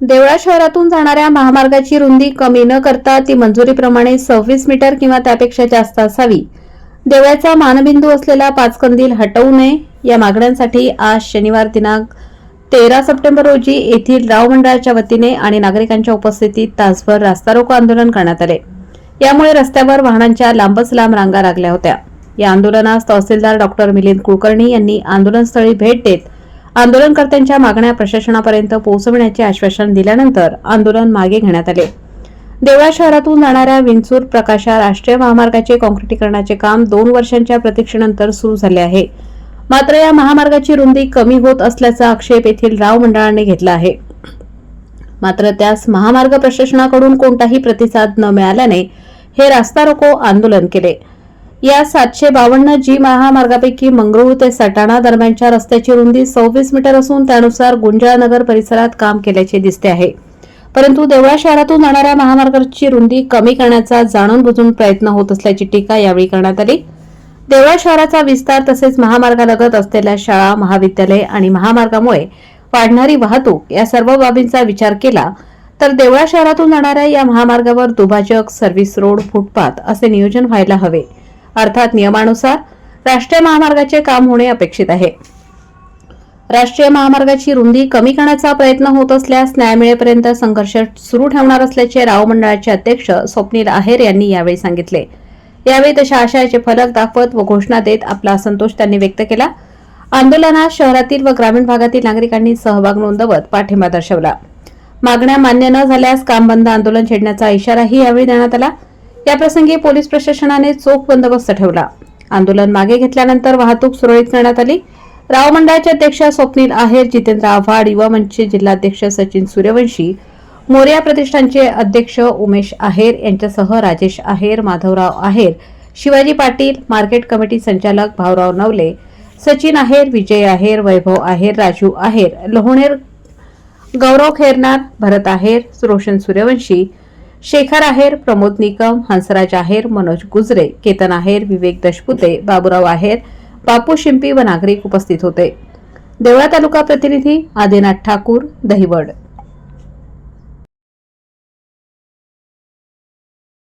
देवळा शहरातून जाणाऱ्या महामार्गाची रुंदी कमी न करता ती मंजुरीप्रमाणे सव्वीस मीटर किंवा त्यापेक्षा जास्त असावी. देवळ्याचा मानबिंदू असलेला पाचकंदील हटवू नये. या मागण्यांसाठी आज शनिवार दिनांक तेरा सप्टेंबर रोजी येथील राव मंडळाच्या वतीने आणि नागरिकांच्या उपस्थितीत तासभर रास्ता रोको आंदोलन करण्यात आले. यामुळे रस्त्यावर वाहनांच्या लांबच लांब रांगा लागल्या होत्या. या आंदोलनास तहसीलदार डॉक्टर मिलिंद कुलकर्णी यांनी आंदोलनस्थळी भेट देत आंदोलनकर्त्यांच्या मागण्या प्रशासनापर्यंत पोहोचवण्याचे आश्वासन दिल्यानंतर आंदोलन मागे घेण्यात आले. देवळा शहरातून जाणाऱ्या विंचूर प्रकाशा राष्ट्रीय महामार्गाचे काँक्रिटीकरणाचे काम दोन वर्षांच्या प्रतीक्षेनंतर सुरू झाले आहे. मात्र या महामार्गाची रुंदी कमी होत असल्याचा आक्षेप येथील राव मंडळाने घेतला आहे. मात्र त्यास महामार्ग प्रशासनाकडून कोणताही प्रतिसाद न मिळाल्याने हे रास्ता रोको आंदोलन केले. या सातशे बावन्न जी महामार्गापैकी मंगरुळ ते सटाणा दरम्यानच्या रस्त्याची रुंदी सव्वीस मीटर असून त्यानुसार गुंजाळनगर परिसरात काम केल्याचे दिसते आहे. परंतु देवळा शहरातून जाणाऱ्या महामार्गाची रुंदी कमी करण्याचा जाणून बुजून प्रयत्न होत असल्याची टीका यावेळी करण्यात आली. देवळा शहराचा विस्तार तसेच महामार्गालगत असलेल्या शाळा महाविद्यालय आणि महामार्गामुळे वाढणारी वाहतूक या सर्व बाबींचा विचार केला तर देवळा शहरातून जाणाऱ्या या महामार्गावर दुभाजक सर्व्हिस रोड फुटपाथ असे नियोजन व्हायला हवे. अर्थात नियमानुसार राष्ट्रीय महामार्गाचे काम होणे अपेक्षित आहे. राष्ट्रीय महामार्गाची रुंदी कमी करण्याचा प्रयत्न होत असल्यास न्याय मिळेपर्यंत संघर्ष सुरू ठेवणार असल्याचे राव मंडळाचे अध्यक्ष स्वप्नील आहेर यांनी यावेळी सांगितले. यावेळी तशा आशयाचे फलक दाखवत व घोषणा देत आपला असंतोष त्यांनी व्यक्त केला. आंदोलनात शहरातील व ग्रामीण भागातील नागरिकांनी सहभाग नोंदवत पाठिंबा दर्शवला. मागण्या मान्य न झाल्यास काम बंद आंदोलन छेडण्याचा इशाराही यावेळी देण्यात आला. याप्रसंगी पोलीस प्रशासनाने चोख बंदोबस्त ठेवला. आंदोलन मागे घेतल्यानंतर वाहतूक सुरळीत करण्यात आली. राव मंडळाचे अध्यक्ष स्वप्नील आहेर जितेंद्र आव्हाड युवा मंचचे जिल्हाध्यक्ष सचिन सूर्यवंशी मोर्या प्रतिष्ठानचे अध्यक्ष उमेश आहेर यांच्यासह राजेश आहेर माधवराव आहेर शिवाजी पाटील मार्केट कमिटी संचालक भाऊराव नवले सचिन आहेर विजय आहेर वैभव आहेर राजू आहेर लोहणेर गौरव खेरनार भरत आहेर रोशन सूर्यवंशी शेखर आहेर प्रमोद निकम हंसराज आहेर मनोज गुजरे केतन आहेर विवेक दशपुते बाबुराव आहेर बापू शिंपी व नागरिक उपस्थित होते. देवळा तालुका प्रतिनिधी आदिनाथ ठाकूर दहिवड.